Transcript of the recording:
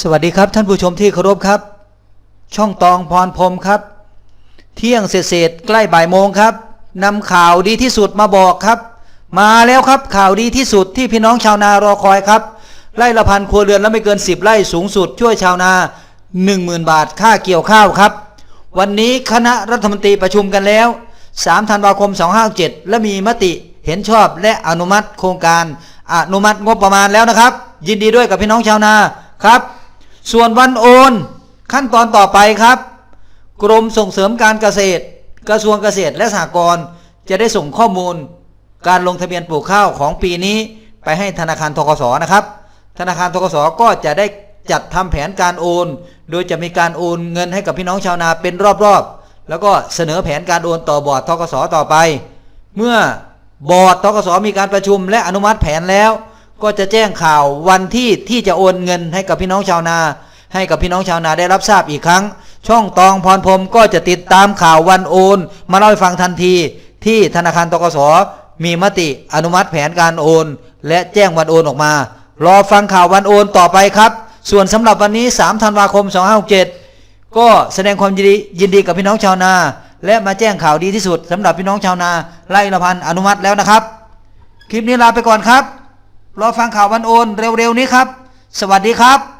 สวัสดีครับท่านผู้ชมที่เคารพครับ ช่องตองพรพรมครับ เที่ยงเศษๆใกล้บ่ายโมงครับนำข่าวดีที่สุดมาบอกครับ มาแล้วครับข่าวดีที่สุดที่พี่น้องชาวนารอคอยครับไร่ละพันครัวเรือนและไม่เกิน 10 ไร่สูงสุด ช่วยชาวนา 10,000 บาทค่าเกี่ยวข้าวครับ วันนี้คณะรัฐมนตรีประชุมกันแล้ว 3 ธันวาคม 257 และมีมติเห็นชอบและอนุมัติโครงการอนุมัติงบประมาณแล้วนะครับ ยินดีด้วยกับพี่น้องชาวนาครับ ส่วนวันโอน ขั้นตอนต่อไปครับ กรมส่งเสริมการเกษตร กระทรวงเกษตรและสหกรณ์จะได้ส่งข้อมูล การลงทะเบียนปลูกข้าวของปีนี้ ไปให้ธนาคารทกสนะครับ ธนาคารทกสก็จะได้จัดทำแผนการโอน โดยจะมีการโอนเงินให้กับพี่น้องชาวนาเป็นรอบๆ แล้วก็เสนอแผนการโอนต่อบอร์ดทกสต่อไป เมื่อบอร์ดทกสมีการประชุมและอนุมัติแผนแล้ว ก็จะแจ้งข่าววันที่ที่จะโอนเงินให้กับพี่น้องชาวนา ให้กับพี่น้องชาวนาได้รับทราบอีกครั้ง ช่องตองพรพรมก็จะติดตามข่าววันโอน มาเล่าให้ฟังทันที ที่ธนาคารตกสมีมติอนุมัติแผนการโอน และแจ้งวันโอนออกมา รอฟังข่าววันโอนต่อไปครับ ส่วนสำหรับวันนี้ 3 ธันวาคม 2567 ก็แสดงความยินดียินดีกับพี่น้องชาวนา และมาแจ้งข่าวดีที่สุดสำหรับพี่น้องชาวนาไร่ละพันอนุมัติแล้วนะครับ คลิปนี้ลาไปก่อนครับ รอฟังข่าววันโอนเร็วๆนี้ครับ สวัสดีครับ